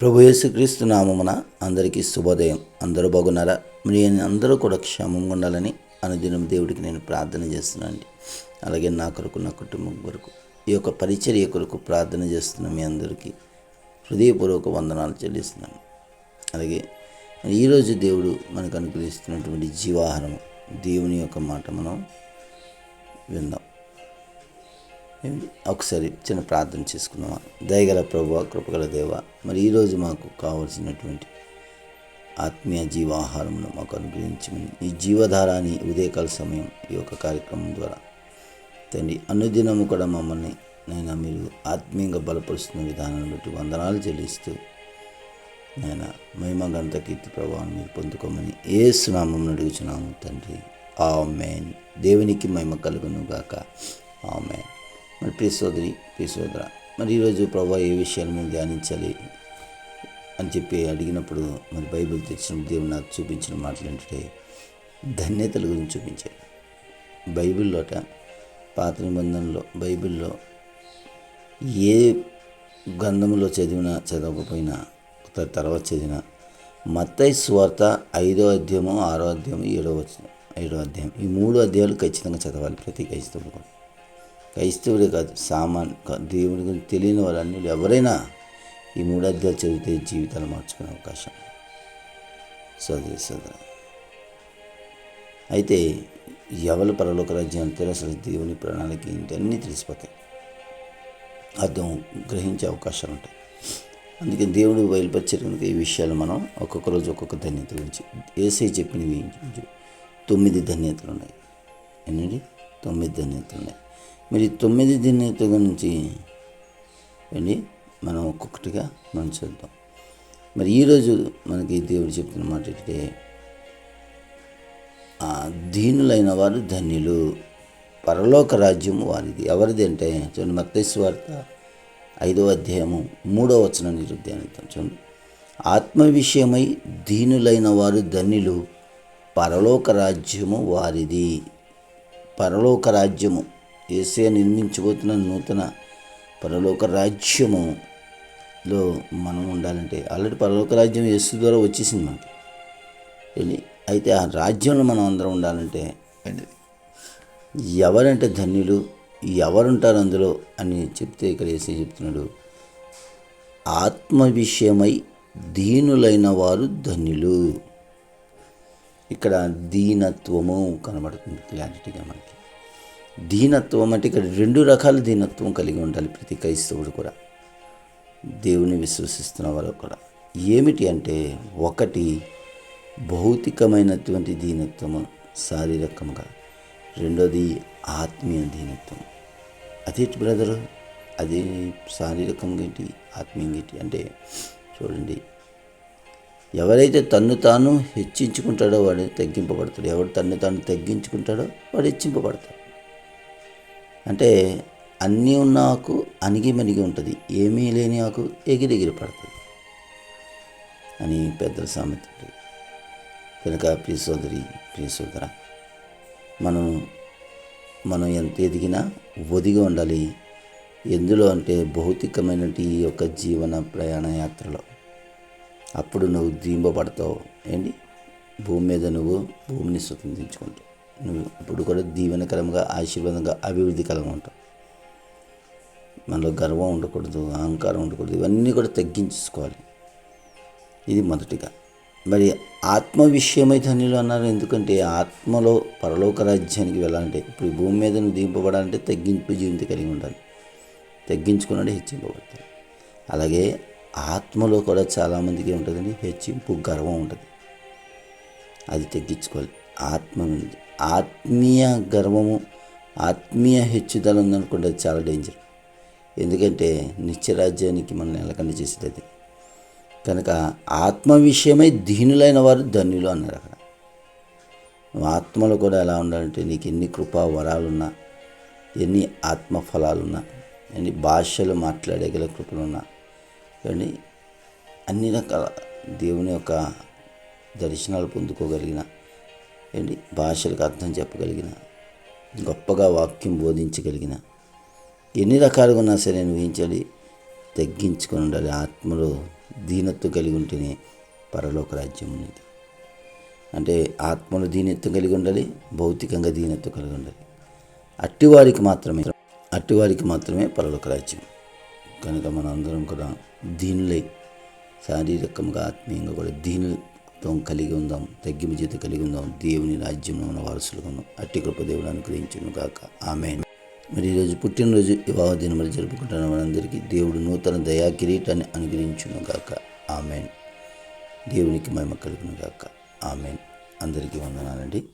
ప్రభు యేసుక్రీస్తు నామమున అందరికీ శుభోదయం. అందరూ బాగున్నారా? మరి అందరూ కూడా క్షేమంగా ఉండాలని అనుదినం దేవుడికి నేను ప్రార్థన చేస్తున్నాను అలాగే నా కొరకు నా కుటుంబం కొరకు ఈ యొక్క పరిచర్య కొరకు ప్రార్థన చేస్తున్న మీ అందరికీ హృదయపూర్వక వందనాలు చెల్లిస్తున్నాను. అలాగే ఈరోజు దేవుడు మనకు అనుగ్రహిస్తున్నటువంటి జీవాహారం దేవుని యొక్క మాట మనం విందాం. ఒకసారి చిన్న ప్రార్థన చేసుకున్నామా దయగల ప్రభు కృపగల దేవ మరి ఈరోజు మాకు కావలసినటువంటి ఆత్మీయ జీవాహారమును మాకు అనుగ్రహించమని ఈ జీవధారాన్ని ఉదయకాల సమయం ఈ యొక్క కార్యక్రమం ద్వారా. తండ్రి అనుదినము కూడా మమ్మల్ని నేను మీరు ఆత్మీయంగా బలపరుస్తున్న విధానాన్ని బట్టి వందనాలు చెల్లిస్తూ నేను మహిమ గంత కీర్తి ప్రభావం మీరు పొందుకోమని ఏ సునామం అడుగుచున్నాము తండ్రి. ఆమెన్. దేవునికి మహిమ కలుగును గాక ఆమెన్. మరి ప్రియ సోదరి ప్రియ సోదర మరి ఈరోజు ప్రభా ఏ విషయాలు మేము ధ్యానించాలి అని చెప్పి అడిగినప్పుడు మరి బైబిల్ తెచ్చిన దేవుడు నాకు చూపించిన మాటలు ఏంటంటే ధన్యతల గురించి చూపించాడు బైబిల్లోట పాత నిబంధనలో బైబిల్లో ఏ గ్రంథంలో చదివినా చదవకపోయినా తర్వాత చదివిన మత్తై స్వార్త ఐదో అధ్యాయము ఆరో అధ్యాయము ఏడో వచ్చిన ఏడో అధ్యాయం ఈ మూడు అధ్యాయాలు ఖచ్చితంగా చదవాలి ప్రతి క్రైస్తవుడు కూడా. క్రైస్తవుడే కాదు సామాన్ దేవుడి గురించి తెలియని వాళ్ళని ఎవరైనా ఈ మూడు అధ్యాయాలు చదివితే జీవితాలు మార్చుకునే అవకాశం సోదరి సోదర. అయితే ఎవరు పరలోక రాజ్యం అంటారో అసలు దేవుని ప్రణాళిక ఏంటి అన్నీ తెలిసిపోతాయి. అర్థం గ్రహించే అవకాశాలు ఉంటాయి. అందుకే దేవుడు బయలుపరిచే కనుక ఈ విషయాలు మనం ఒక్కొక్క రోజు ఒక్కొక్క ధన్యత గురించి ఏసై చెప్పినవి తొమ్మిది ధన్యతలు ఉన్నాయి. ఏంటండి తొమ్మిది ధన్యతలు ఉన్నాయి. మరి తొమ్మిది ధన్యత గురించి అండి మనం ఒక్కొక్కటిగా మనం చూద్దాం. మరి ఈరోజు మనకి దేవుడు చెప్తున్న మాట ఏంటంటే దీనులైన వారు ధన్యులు పరలోక రాజ్యం వారిది. ఎవరిది అంటే చూడండి మత్తయి వార్త ఐదో అధ్యాయము మూడో వచనం నిరుద్యానిద్దాం చూడండి ఆత్మ విషయమై దీనులైన వారు ధన్యులు పరలోక రాజ్యము వారిది. పరలోక రాజ్యము ఏసే నిర్మించబోతున్న నూతన పరలోక రాజ్యములో మనం ఉండాలంటే ఆల్రెడీ పరలోక రాజ్యం యేసు ద్వారా వచ్చేసింది మనకి. ఏంటి అయితే ఆ రాజ్యంలో మనం అందరం ఉండాలంటే ఎవరంటే ధన్యులు ఎవరుంటారు అందులో అని చెప్తే ఇక్కడ వేసి చెప్తున్నాడు ఆత్మ విషయమై దీనులైన వారు ధన్యులు. ఇక్కడ దీనత్వము కనబడుతుంది క్లారిటీగా మనకి. దీనత్వం అంటే ఇక్కడ రెండు రకాల దీనత్వం కలిగి ఉండాలి ప్రతి క్రైస్తవుడు కూడా. దేవుని విశ్వసిస్తున్న వారు కూడా. ఏమిటి అంటే ఒకటి భౌతికమైనటువంటి దీనత్వము శారీరకంగా రెండోది ఆత్మీయ దీనత్వం. అదేంటి బ్రదర్ అది శారీరకంగా ఏంటి ఆత్మీయంగా ఏంటి అంటే చూడండి ఎవరైతే తన్ను తాను హెచ్చించుకుంటాడో వాడు తగ్గింపబడతాడు. ఎవడు తన్ను తాను తగ్గించుకుంటాడో వాడు హెచ్చింపబడతాడు. అంటే అన్నీ ఉన్న ఆకు అణిగి మణిగి ఉంటుంది. ఏమీ లేని ఆకు ఎగిరెగిరి పడుతుంది. అని పెద్దల సామెత కనుక ప్రియ సోదరి ప్రియ సోదర మనం మనం ఎంత ఎదిగినా ఒదిగి ఉండాలి. ఎందులో అంటే భౌతికమైన ఈ యొక్క జీవన ప్రయాణ యాత్రలో. అప్పుడు నువ్వు దీంపబడతావు. ఏంటి? భూమి మీద నువ్వు భూమిని స్వతంత్రించుకుంటావు. నువ్వు ఇప్పుడు కూడా దీవెనకరంగా ఆశీర్వాదంగా అభివృద్ధికరంగా ఉంటావు. మనలో గర్వం ఉండకూడదు అహంకారం ఉండకూడదు ఇవన్నీ కూడా తగ్గించుకోవాలి. ఇది మొదటిగా. మరి ఆత్మ విషయమై ధన్యులు అన్నారు. ఎందుకంటే ఆత్మలో పరలోక రాజ్యానికి వెళ్ళాలంటే ఇప్పుడు భూమి మీద నువ్వు దింపబడాలంటే తగ్గింపు జీవితం కలిగి ఉండాలి. తగ్గించుకున్నాడు హెచ్చింపబడతాడు అలాగే ఆత్మలో కూడా చాలామందికి ఉంటుందండి హెచ్చింపు గర్వం ఉంటుంది. అది తగ్గించుకోవాలి. ఆత్మ ఆత్మీయ గర్వము ఆత్మీయ హెచ్చుదల ఉందనుకుంటే అది చాలా డేంజర్ ఎందుకంటే నిత్యరాజ్యానికి మనల్ని ఎలకండి చేసేది కనుక ఆత్మ విషయమై దీనులైన వారు ధన్యులు అన్నారు అక్కడ. ఆత్మలు ఆత్మలో కూడా ఎలా ఉండాలంటే నీకు ఎన్ని కృపా వరాలున్నా ఎన్ని ఆత్మ ఫలాలున్నా ఎన్ని భాషలు మాట్లాడగల కృపలున్నా కానీ అన్ని రకాల దేవుని యొక్క దర్శనాలు పొందుకోగలిగిన ఏంటి భాషలకు అర్థం చెప్పగలిగిన గొప్పగా వాక్యం బోధించగలిగిన ఎన్ని రకాలుగా ఉన్నా సరే నేను ఊహించాలి తగ్గించుకొని ఉండాలి. ఆత్మలో దీనత్వం కలిగి ఉంటేనే పరలోక రాజ్యం ఉన్నది. అంటే ఆత్మలో దీనత్వం కలిగి ఉండాలి భౌతికంగా దీనత్వం కలిగి ఉండాలి. అట్టివారికి మాత్రమే అట్టివారికి మాత్రమే పరలోక రాజ్యం. కనుక మనందరం కూడా దీనులై శారీరకంగా ఆత్మీయంగా కూడా త్వం కలిగి ఉందాం తగ్గింపు చేత కలిగి ఉందాం. దేవుని రాజ్యంలో ఉన్న వారసులుగా ఉందాం అట్టి కృప దేవుడు అనుగ్రహించును గాక. ఆమె మరి ఈరోజు పుట్టినరోజు వివాహ దినములు జరుపుకుంటున్న మనందరికీ దేవుడు నూతన దయా కిరీటాన్ని అనుగ్రహించును గాక. ఆమెన్. దేవునికి మహిమ కలుగును గాక. ఆమెన్. అందరికీ వందనాలండి.